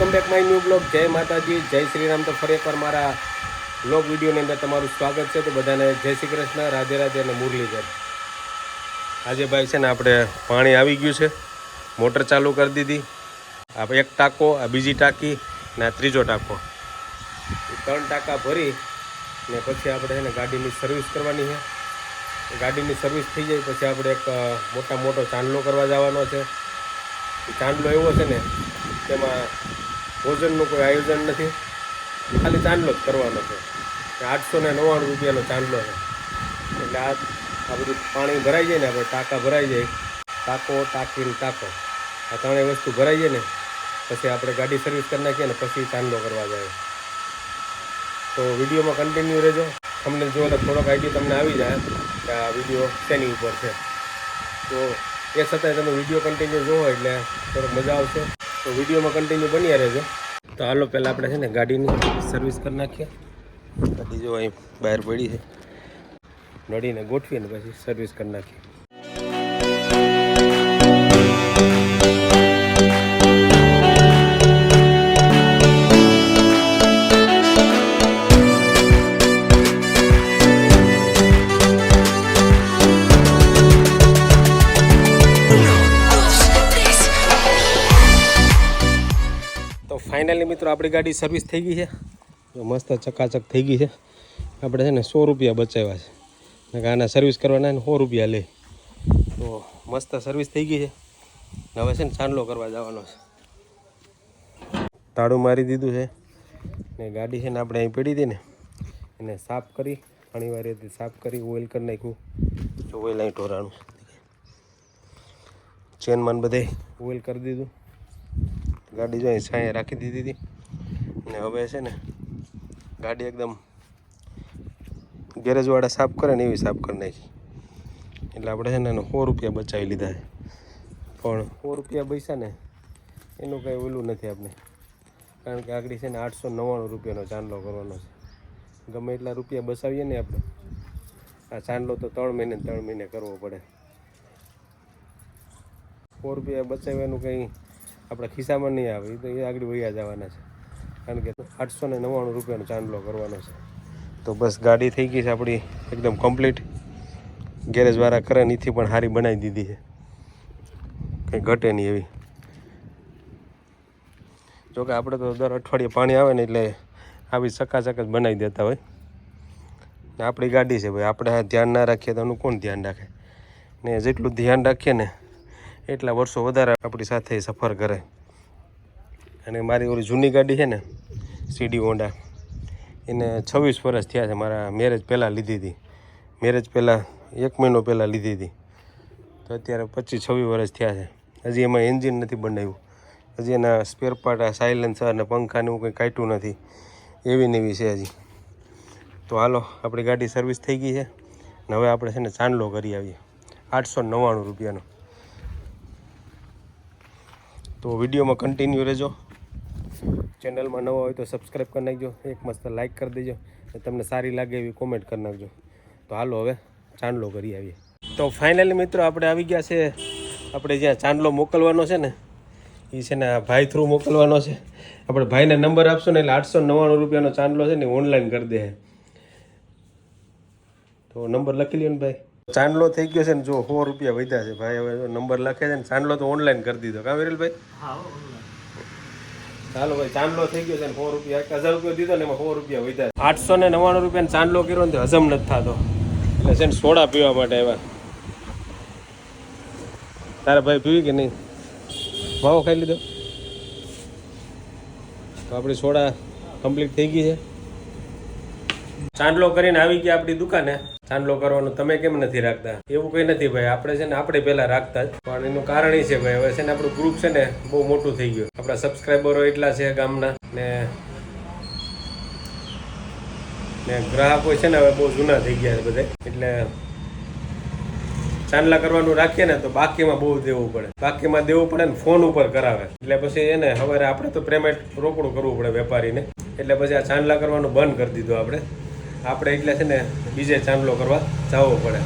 Welcome back my new blog જય માતાજી, જય શ્રી રામ તો ફરી એકવાર મારા બ્લોગ વિડીયોની અંદર તમારું સ્વાગત છે. તો બધાને જય શ્રી કૃષ્ણ, રાધે રાધે અને મુરલીધર. આજે ભાઈ છે ને આપણે પાણી આવી ગયું છે. મોટર ચાલુ કરી દીધી. આ એક ટાંકો, આ બીજી ટાંકી ને આ ત્રીજો ટાંકો. ત્રણ ટાંકા ભરી ને પછી આપણે છે ને ગાડીની સર્વિસ કરવાની છે. ગાડીની સર્વિસ થઈ જાય પછી આપણે એક મોટા મોટો ચાંદલો કરવા જવાનો છે. ચાંદલો એવો છે ને, તેમાં ભોજનનું કોઈ આયોજન નથી. ખાલી ચાંદલો જ કરવાનો છે. આઠસો ને નવ્વાણું રૂપિયાનો ચાંદલો છે. એટલે આ આ બધું પાણી ભરાઈ જાય ને, આપણે ટાંકા ભરાઈ જાય. ટાંકો, ટાંકી ને ટાંકો. આ ત્રણેય વસ્તુ ભરાઈ જાય ને, પછી આપણે ગાડી સર્વિસ કરી નાખીએ ને, પછી ચાંદલો કરવા જાય. તો વિડીયોમાં કન્ટિન્યુ રહેજો. તમને જો થોડોક આઈડિયા તમને આવી જાય, કે આ વીડિયો શેની ઉપર છે. તો એ છતાંય તમે વીડિયો કન્ટિન્યુ જોવો એટલે થોડોક મજા આવશે. તો વિડીયોમાં કન્ટિન્યુ બન્યા રહેજો. તો હાલો, પહેલાં આપણે છે ને ગાડીની સર્વિસ કરી નાખીએ. ગાડી જો અહીં બહાર પડી છે. નડીને ગોઠવીને પછી સર્વિસ કરી નાખીએ. ફાઇનલી મિત્રો આપણી ગાડી સર્વિસ થઈ ગઈ છે. મસ્ત ચકાચક થઈ ગઈ છે. આપણે છે ને સો રૂપિયા બચાવ્યા છે. આના સર્વિસ કરવાના સો રૂપિયા લે. તો મસ્ત સર્વિસ થઈ ગઈ છે. હવે છે ને ચાંદલો કરવા જવાનો છે. તાળું મારી દીધું છે. ને ગાડી છે ને આપણે અહીં પડી હતી ને, એને સાફ કરી પાણી વાળી સાફ કરી ઓઇલ કરી નાખ્યું. જો ઓઇલ અહીં ઢોરાણું ચેનમાન બધે ઓઇલ કરી દીધું. ગાડી જો છાંયે રાખી દીધી હતી. ને હવે છે ને ગાડી એકદમ ગેરેજવાળા સાફ કરે ને એવી સાફ કરી નાખી. એટલે આપણે છે ને એને સો રૂપિયા બચાવી લીધા પણ સો રૂપિયા પૈસા ને એનું કંઈ ઓલું નથી આપણે. કારણ કે આગળ છે ને આઠસો નવ્વાણું રૂપિયાનો ચાંદલો કરવાનો છે. ગમે એટલા રૂપિયા બચાવીએ ને આપણે, આ ચાંદલો તો ત્રણ મહિને ત્રણ મહિને કરવો પડે. સો રૂપિયા બચાવવાનું કંઈ આપણા ખિસ્સામાં નહીં આવે તો એ આગળ વૈયા જવાના છે. કારણ કે આઠસો ને નવ્વાણું રૂપિયાનો ચાંદલો કરવાનો છે. તો બસ ગાડી થઈ ગઈ છે આપણી એકદમ કમ્પ્લીટ ગેરેજવાળા કરે ને એથી પણ સારી બનાવી દીધી છે. કંઈ ઘટે નહીં એવી. જોકે આપણે તો દર અઠવાડિયે પાણી આવે ને એટલે આવી ચકાચક જ બનાવી દેતા હોય. ને આપણી ગાડી છે ભાઈ, આપણે ધ્યાન ના રાખીએ તો એનું કોણ ધ્યાન રાખે? ને જેટલું ધ્યાન રાખીએ ને એટલા વર્ષો વધારે આપણી સાથે સફર કરે. અને મારી ઓલી જૂની ગાડી છે ને, સીડી હોન્ડા, એને છવ્વીસ વર્ષ થયા છે મારા મેરેજ પહેલાં લીધી હતી. મેરેજ પહેલાં એક મહિનો પહેલાં લીધી હતી. તો અત્યારે પચીસ છવ્વીસ વર્ષ થયા છે. હજી એમાં એન્જિન નથી બનાવ્યું. હજી એના સ્પેર પાર્ટ આ સાયલેન્સર અને પંખાને એવું કંઈ કાઢ્યું નથી. એવી નેવી છે હજી. તો હાલો, આપણી ગાડી સર્વિસ થઈ ગઈ છે. ને હવે આપણે છે ને ચાંદલો કરી આવીએ. આઠસો નવ્વાણું રૂપિયાનો. તો વિડીયોમાં કન્ટિન્યુ રહેજો. ચેનલમાં નવા હોય તો સબસ્ક્રાઈબ કરી નાખજો. એક મસ્ત લાઈક કરી દેજો. તમને સારી લાગે એવી કોમેન્ટ કરી નાખજો. તો હાલો હવે ચાંદલો કરી આવીએ. તો ફાઇનલી મિત્રો આપણે આવી ગયા છે. આપણે જ્યાં ચાંદલો મોકલવાનો છે ને, એ છે ને આ ભાઈ થ્રુ મોકલવાનો છે. આપણે ભાઈને નંબર આપશો ને એટલે આઠસો નવ્વાણું રૂપિયાનો ચાંદલો છે ને ઓનલાઈન કરી દે. તો નંબર લખી લ્યો ને ભાઈ. ચાંદલો થઈ ગયો છે ને જો સો રૂપિયા વધ્યા છે ભાઈ હવે નંબર લખે છે ને ચાંદલો તો ઓનલાઈન કરી દીધો. કા વિરલભાઈ? ચાલો ભાઈ ચાંદલો થઈ ગયો છે ને સો રૂપિયા. હજાર રૂપિયા દીધો ને એમાં સો રૂપિયા વધ્યા આઠસો ને નવ્વાણું રૂપિયા ચાંદલો કર્યો ને હજમ નથી થતો. એટલે છે ને સોડા પીવા માટે આવ્યા. તારા ભાઈ પીવી કે નહીં? ભાવો ખાઈ લીધો? તો આપણી સોડા કમ્પ્લીટ થઈ ગઈ છે. ચાંદલો કરીને આવી ગયા આપણી દુકાને. ચાંદલો કરવાનું તમે કેમ નથી રાખતા? એવું કંઈ નથી ભાઈ, આપણે છે ને આપણે પહેલા રાખતા જ. પણ એનું કારણ એ છે ભાઈ, હવે છે ને આપણું ગ્રુપ છે ને બહુ મોટું થઈ ગયું. આપણા સબસ્ક્રાઈબરો એટલા છે ગામના. ને ને ગ્રાહકો છે ને હવે બહુ જૂના થઈ ગયા છે બધે. એટલે ચાંદલા કરવાનું રાખીએ ને તો બાકીમાં બહુ દેવું પડે. બાકીમાં દેવું પડે ને ફોન ઉપર કરાવે. એટલે પછી એને હવે આપણે તો પેમેન્ટ રોકડું કરવું પડે વેપારીને. એટલે પછી આ ચાંદલા કરવાનું બંધ કરી દીધું આપણે. આપણે એટલે છે ને બીજે ચાંદલો કરવા જવો પડે.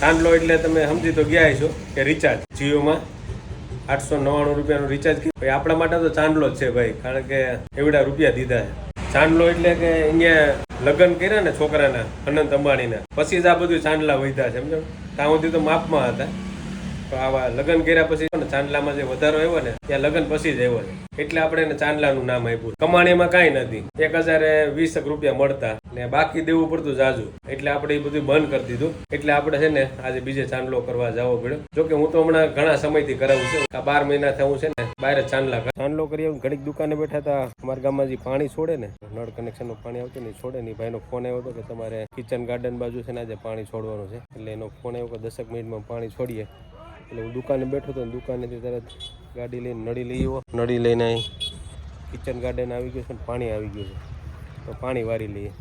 ચાંદલો એટલે તમે સમજી તો ગયા છો કે રિચાર્જ જીઓમાં આઠસો નવ્વાણું રૂપિયાનું રિચાર્જ ભાઈ, આપણા માટે તો ચાંદલો જ છે ભાઈ, કારણ કે એવડા રૂપિયા દીધા છે. ચાંદલો એટલે કે અહીંયા લગ્ન કર્યા ને છોકરાના, અનંત અંબાણીના. પછી જ આ બધું ચાંદલા વધ્યા છે સમજો ત્યાં સુધી તો માપમાં હતા. તો આવા લગ્ન કર્યા પછી ચાંદલામાં જે વધારો આવ્યો ને, ત્યાં લગ્ન પછી જ આવ્યો છે. એટલે આપણે એને ચાંદલાનું નામ આપ્યું. કમાણીમાં કાંઈ નથી. એક હજાર વીસ રૂપિયા મળતા ને બાકી દેવું પડતું જાજુ. એટલે આપણે એ બધું બંધ કરી દીધું. એટલે આપણે છે ને આજે બીજે ચાંદલો કરવા જવો પડ્યો. જોકે હું તો હમણાં ઘણા સમયથી કરાવું છું. આ બાર મહિનાથી હું છે ને બહાર ચાંદલા ચાંદલો કરી આવું ઘડીક દુકાને બેઠા હતા. અમારા ગામમાં જે પાણી છોડે ને, નળ કનેક્શનનું પાણી આવતું ને છોડે ને ભાઈ ભાઈનો ફોન આવ્યો હતો કે તમારે કિચન ગાર્ડન બાજુ છે ને આજે પાણી છોડવાનું છે. એટલે એનો ફોન આવ્યો કે દસક મિનિટમાં પાણી છોડીએ. એટલે હું દુકાને બેઠો હતો ને દુકાનેથી તરત ગાડી લઈને નળી લઈ આવ્યો. નળી લઈને કિચન ગાર્ડન આવી ગયું છે ને પાણી આવી ગયું છે. તો પાણી વારી લઈએ.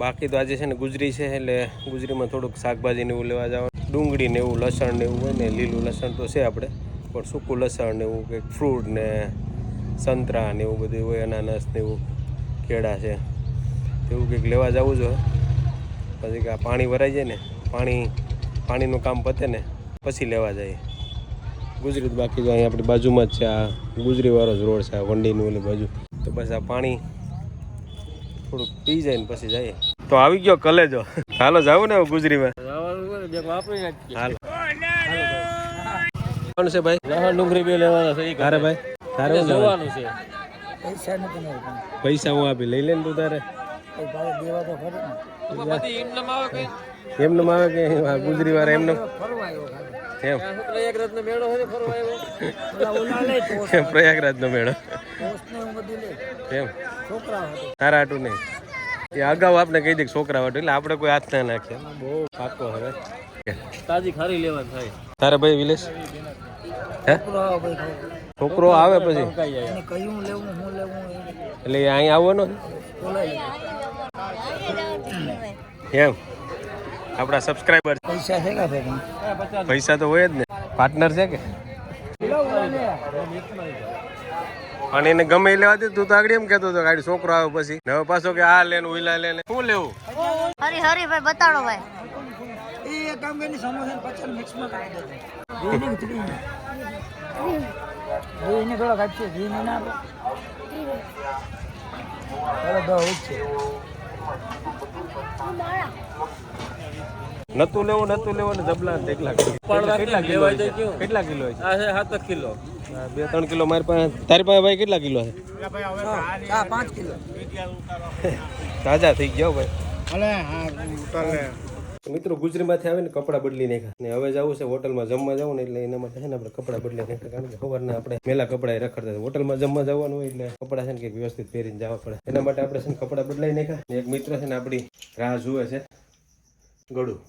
બાકી તો આજે છે ને ગુજરી છે એટલે ગુજરીમાં થોડુંક શાકભાજી ને એવું લેવા જવાનું. ડુંગળી ને એવું, લસણ ને એવું હોય ને લીલું લસણ તો છે આપણે. પણ સૂકું લસણ ને એવું કંઈક ફ્રૂટ ને સંતરા ને એવું બધું હોય, અનાનસ ને એવું, કેળા છે. એવું કંઈક લેવા જવું જોઈએ પછી કે આ પાણી ભરાઈ જાય ને, પાણી, પાણીનું કામ પતે ને, પછી લેવા જઈએ. ગુજરી બાકી તો અહીં આપણી બાજુમાં જ છે આ ગુજરીવાળો જ રોડ છે આ વંડીની ઓલી બાજુ. તો બસ આ પાણી થોડુંક પી જાય ને પછી જઈએ. તો આવી ગયો કલેજો. હાલો જાવ ને ગુજરીમાં. હાલો. કોણ છે ભાઈ? ડુંગળી બે લેવાના છે તારે ભાઈ? તારે છે પૈસા નથી પૈસા હું આપી? લઈ લે ને તું તારે. દેવા તો ખરી એમને આવે કે? ગુજરી વાર એમને ફરવા રાતનો મેળો હોય ફરવા આવ્યો મેળો? તારા હાટું નહીં. એ અગાઉ આપણે કહી દે છોકરા વાટું એટલે આપણે કોઈ હાથ ના નાખીએ. બહુ પાકો હવે. તાજી ખારી લેવાની થાય. તારા ભાઈ વિલેશ? હે? છોકરો આવે પછી? કઈ જાય એને કયું લેવું હું લેવું એટલે અહીં આવવાનો એમ આપણા સબસ્ક્રાઈબર પૈસા છે ને પૈસા તો હોય જ ને. પાર્ટનર છે કે? પણ એને ગમે એ લેવા દે તું તો આગળ એમ કેતો હતો કે આગળ છોકરો આવે પછી. હવે પાછો કે આ લેન ઉઈલા લેને શું લેવું? હરી હરી ભાઈ બતાડો ભાઈ. એ કામ કરીને સમોસા પચાસ મિક્સમાં કરી દે ઘી ને ઉતરી. ને. ઘી ને ને આપે. ચાલો છે. નતું લેવું નતું લેવું ને જબલા ને કેટલા કિલો? કેટલા કિલો છે? આ છે સાત કિલો. બે ત્રણ કિલો મારી પાસે તારી પાસે ભાઈ કેટલા કિલો છે? પાંચ કિલો. તાજા થઈ ગયો ભાઈ. મિત્રો ગુજરીમાંથી આવીને કપડાં બદલી નાખ્યા. ને હવે જવું છે હોટલમાં જમવા જવું ને એટલે એના માટે છે ને આપણે કપડાં બદલી નાખ્યા. કારણ કે ખબરના આપણે મેલા કપડાં રખડતા હોટલમાં જમવા જવાનું હોય એટલે કપડાં છે ને કંઈક વ્યવસ્થિત પહેરીને જવા પડે. એના માટે આપણે છે ને કપડાં બદલાઈ નાખ્યા. એક મિત્ર છે ને આપણી રાહ જુએ છે. ગળું.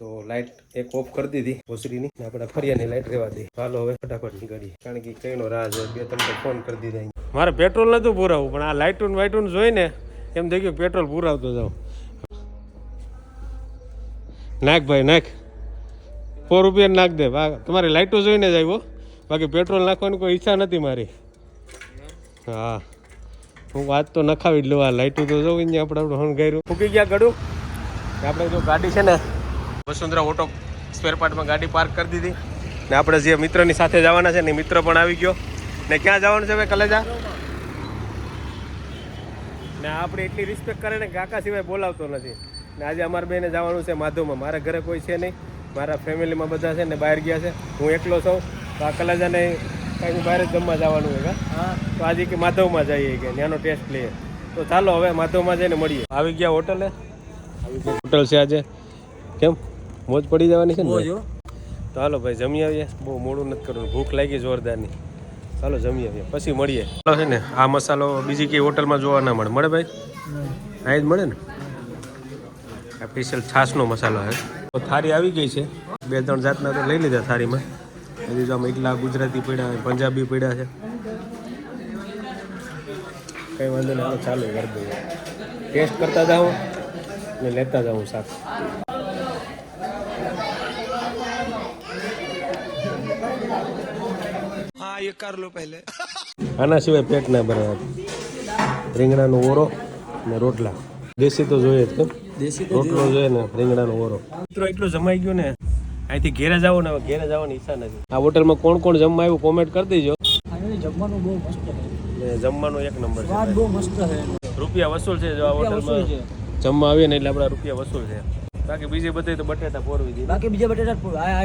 તો લાઇટ એક ઓફ કરી દીધી ભોસરીની ને આપણે ફરિયાની લાઇટ રહેવા દે ચાલો હવે ફટાફટ નીકળીએ. કારણ કે કઈનો રાહ છે. બે તમને ફોન કરી દીધા મારે પેટ્રોલ નતું પુરાવું પણ આ લાઇટુન વાઇટુન જોઈને એમ થઈ ગયું પેટ્રોલ પુરાવતો જાઉં. નાખ ભાઈ નાખ. ફોર રૂપિયા નાખ દે. તમારી લાઇટો જોઈને જ આવ્યો. બાકી પેટ્રોલ નાખવાની કોઈ ઈચ્છા નથી મારી. હા. હું વાત તો નખાવી જ લઉં. આ લાઇટો તો જોઉં અહીંયા આપણે આપણે હણગાર્યું. ફૂકી ગયા ગડું આપણે જો ગાડી છે ને વસુંધરા ઓટો સ્પેર પાર્ટમાં ગાડી પાર્ક કરી દીધી. ને આપણે જે મિત્રની સાથે જવાના છે ને મિત્ર પણ આવી ગયો. ને ક્યાં જવાનું છે ભાઈ કલેજા? ને આપણે એટલી રિસ્પેક્ટ કરે ને કાકા સિવાય બોલાવતો નથી. ને આજે અમારે બેને જવાનું છે માધવમાં. મારા ઘરે કોઈ છે નહીં. મારા ફેમિલીમાં બધા છે ને બહાર ગયા છે. હું એકલો છું. તો આ કલેજાને કાંઈ બહાર જ જમવા જવાનું હોય હા. તો આજે કે માધવમાં જઈએ કે ત્યાંનો ટેસ્ટ લઈએ. તો ચાલો હવે માધવમાં જઈને મળીએ. આવી ગયા હોટલે? આવી ગયા. હોટલ છે આજે. કેમ? મોજ પડી જવાની છે ને? તો હાલો ભાઈ જમી આવીએ. બહુ મોડું નથી કરવું ભૂખ લાગી જોરદારની. ચાલો જમી આવીએ. પછી મળીએ. ચાલો છે ને આ મસાલો બીજી કઈ હોટલમાં જોવા ના મળે. મળે ભાઈ? આ જ મળે ને? આ સ્પેશિયલ છાશનો મસાલો છે. તો થારી આવી ગઈ છે. બે ત્રણ જાતના તો લઈ લીધા થારીમાં હજી જો આમ એટલા ગુજરાતી પડ્યા પંજાબી પડ્યા છે. કંઈ વાંધો નહીં ચાલુ કરી દઈએ. ટેસ્ટ કરતા જાઉં ને લેતા જાઉં શાક. આના સિવાય પેટ ના ભરાય રીંગણાનો ઓરો ને રોટલા. દેશી તો જોઈએ જ દેશી રોટલો જોઈએ. ને રીંગણાનો ઓરો. મિત્રો એટલું જમાઈ ગયું ને અહીંથી ઘેરે જાવ ને ઘેરે જવાની ઈચ્છા નથી. આ હોટલમાં કોણ કોણ જમવા આવ્યું કોમેન્ટ કરી દેજો. જમવાનું બહુ મસ્ત છે. જમવાનું એક નંબર છે. બહુ મસ્ત છે. રૂપિયા વસૂલ છે જો આ હોટલમાં. છે. જમવા આવીએ ને એટલે આપણા રૂપિયા વસૂલ છે. બાકી બીજે બધે તો બટેટા પોરવી દીધી. બાકી બીજા બટેટા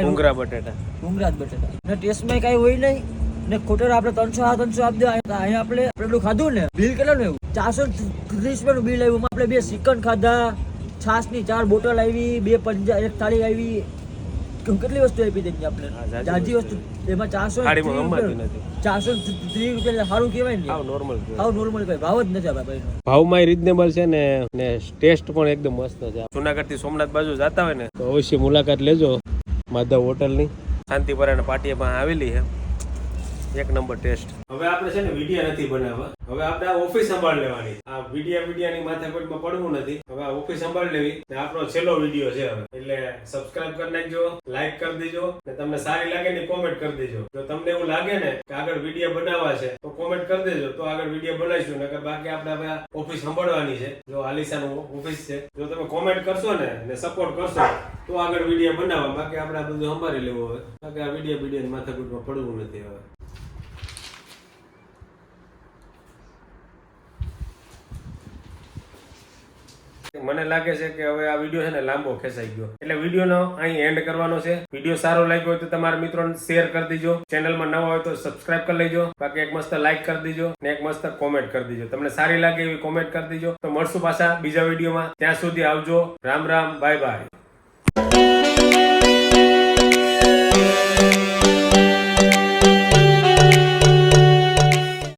ડુંગરા બટેટા. ડુંગરા જ બટેટા. ટેસ્ટમાં કાંઈ હોય નહીં. ને ખોટર આપણે ત્રણસો આ ત્રણસો આપી દે અહીંયા આપણે આપણે પેલું ખાધું ને બિલ કેટલાનું એવું ચારસો ત્રીસ રૂપિયાનું બિલ આવ્યું. આપણે બે ચિકન ખાધા છાસની ચાર બોટલ આવી બે પંજા એક થાળી આવી. કેટલી વસ્તુ આપી દે આપણે? જાજી વસ્તુ. એમાં ચારસો થાળીમાં ગમાતી નથી. ચારસો ત્રીસ રૂપિયા સારું કહેવાય ને. નોર્મલ હાવ નોર્મલ કહેવાય. ભાવ જ નથી આપણા ભાઈ ભાવમાં રીઝનેબલ છે ને ને ટેસ્ટ પણ એકદમ મસ્ત છે. જુનાગઢથી સોમનાથ બાજુ જતા હોય ને તો અવશ્ય મુલાકાત લેજો. માધવ હોટલની. શાંતિપરા પાટીએ આવેલી છે. એક નંબર ટેસ્ટ. હવે આપણે છે ને વિડિયા નથી બનાવવા. હવે આપણે આ ઓફિસ સંભાળ લેવાની. આ વિડિયા વિડિયાની માથાકૂટમાં પડવું નથી. હવે આ ઓફિસ સંભાળ લેવી. ને આપણો છેલ્લો વિડિયો છે હવે. એટલે સબસ્ક્રાઇબ કરી નાખજો લાઈક કરી દેજો, ને તમને સારી લાગે ને કોમેન્ટ કરી દેજો. જો તમને એવું લાગે ને કે આગળ વિડિયા બનાવવા છે, તો કોમેન્ટ કરી દેજો. તો આગળ વિડિયો બનાવીશું, નકર બાકી આપણે હવે ઓફિસ સંભાળવાની છે. જો આલિશાનું ઓફિસ છે, જો તમે કોમેન્ટ કરશો ને ને સપોર્ટ કરશો, તો આગળ વિડિયો બનાવવા. બાકી આપણે આ બધું સંભાળી લેવું હવે. બાકી આ વિડિયો વિડિયો માથાકૂટમાં પડવું નથી હવે. મને લાગે છે કે હવે આ વીડિયો છે ને લાંબો ખેંચાઈ ગયો. એટલે વિડીયોનો અહીં એન્ડ કરવાનો છે. વીડિયો સારો લાગ્યો હોય તો તમારા મિત્રોને શેર કરી દીજો. ચેનલમાં નવા હોય તો સબસ્ક્રાઇબ કરી લેજો. બાકી એક મસ્ત લાઇક કરી દેજો ને એક મસ્ત કોમેન્ટ કરી દેજો. તમને સારી લાગે એવી કોમેન્ટ કરી દેજો. તો મળશું પાછા બીજા વિડીયોમાં. ત્યાં સુધી આવજો. રામ રામ. Bye bye